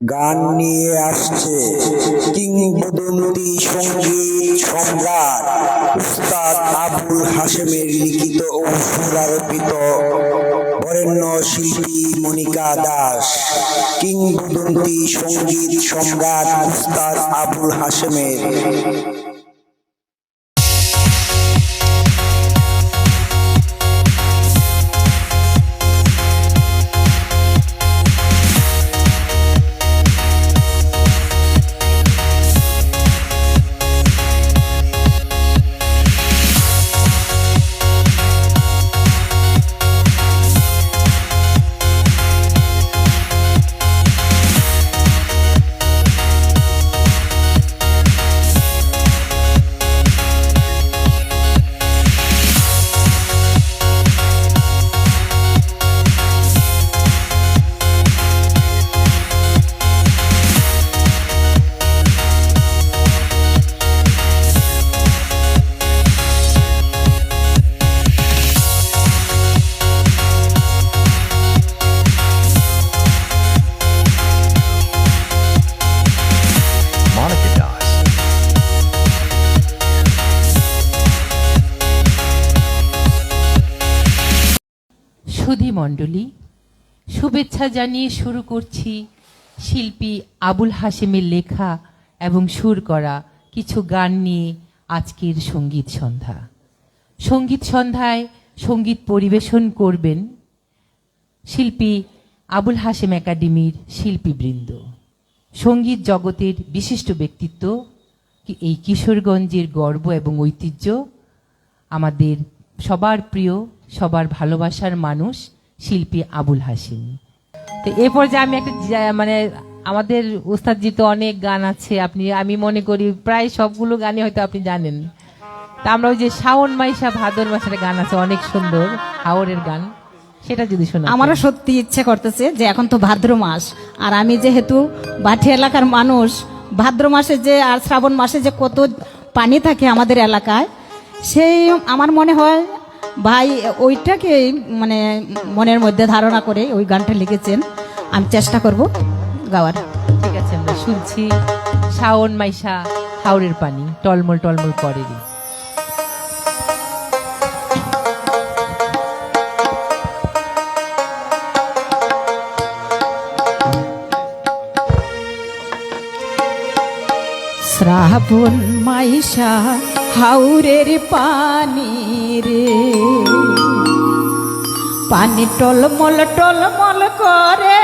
গান নিয়ে আসছে। কিংবদন্তি সংগীত সম্রাট উস্তাদ আবুল হাসেমের লিখিত ও সুরারোপিত বরেণ্য শিল্পী মনিকা দাস। কিংবদন্তি সংগীত সম্রাট উস্তাদ আবুল হাশেমের। সুধী মণ্ডলী, শুভেচ্ছা জানিয়ে শুরু করছি শিল্পী আবুল হাশেমের লেখা এবং সুর করা কিছু গান নিয়ে আজকের সংগীত সন্ধ্যা। সংগীত সন্ধ্যায় সংগীত পরিবেশন করবেন শিল্পী আবুল হাশেম একাডেমির শিল্পীবৃন্দ। সংগীত জগতের বিশিষ্ট ব্যক্তিত্ব এই কিশোরগঞ্জের গর্ব এবং ঐতিহ্য আমাদের সবার প্রিয় সবার ভালোবাসার মানুষ শিল্পী আবুল হাসিম তো এ পর্যায়ে আমি একটা মানে আমাদের ওস্তাদজি তো অনেক গান আছে, আপনি, আমি মনে করি প্রায় সবগুলো গানই হয়তো আপনি জানেন। তা আমরা ওই যে শাওন মাইশা, ভাদর মাসের গান আছে, অনেক সুন্দর, হাওরের গান। সেটা যদি শোনা আমারও সত্যি ইচ্ছে করতেছে যে এখন তো ভাদ্র মাস, আর আমি যেহেতু বাঠি এলাকার মানুষ, ভাদ্র মাসে যে, আর শ্রাবণ মাসে যে কত পানি থাকে আমাদের এলাকায়, সেই, আমার মনে হয় ভাই, ওইটাকে মানে মনের মধ্যে ধারণা করে ওই গানটা লিখেছেন। আমি চেষ্টা করব গাওয়ার। ঠিক আছে, আমরা শুনছি শাওন মাইশা হাওড়ের পানি, টলমল টলমল করেরই শ্রাবণ মাইশা হাউরের পানি রে। পানি টলমল টলমল করে।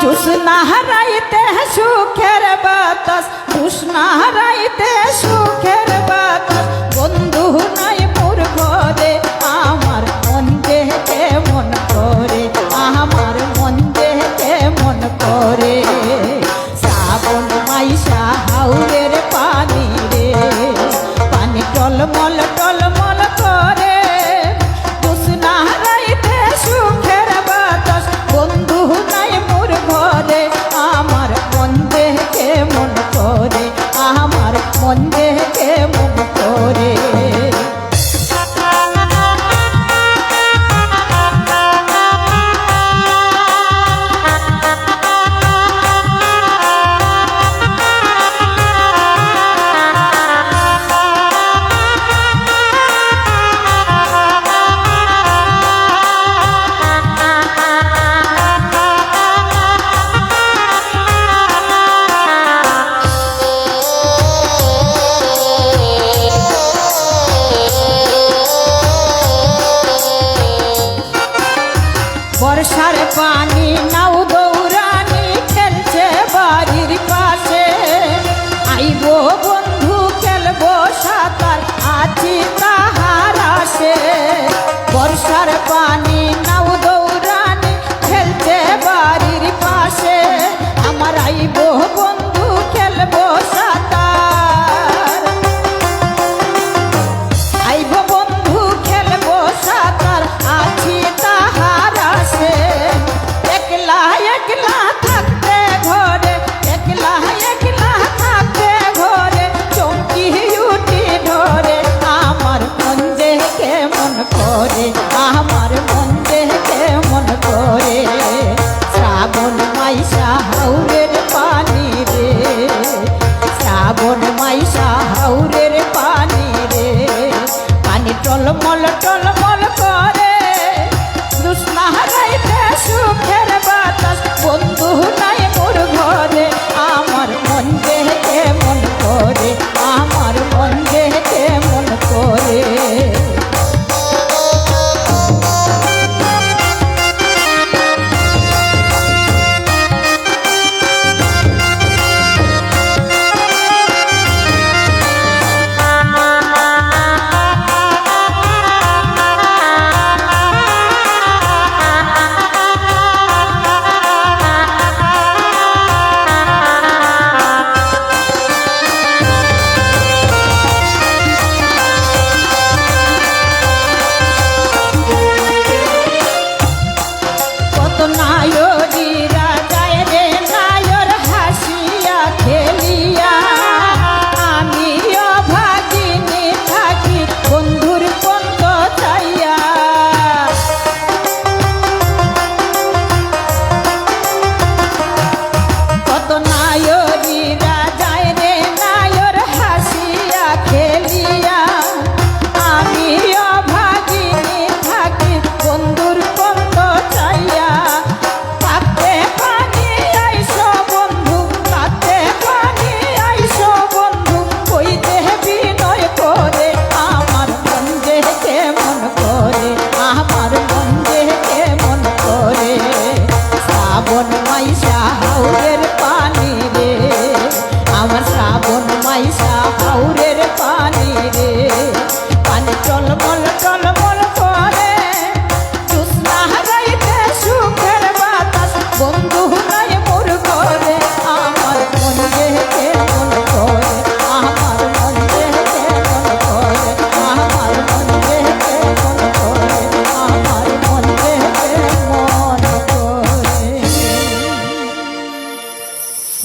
জুসনা হারাইতে সুখের বাতাস জুসনা হারাইতে সুখের বাতাস। বন্ধু নাই টলমল টলমল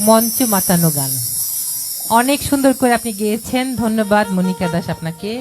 মঞ্চ মাতানো গান। অনেক সুন্দর করে আপনি গেয়েছেন। ধন্যবাদ মনিকা দাস আপনাকে।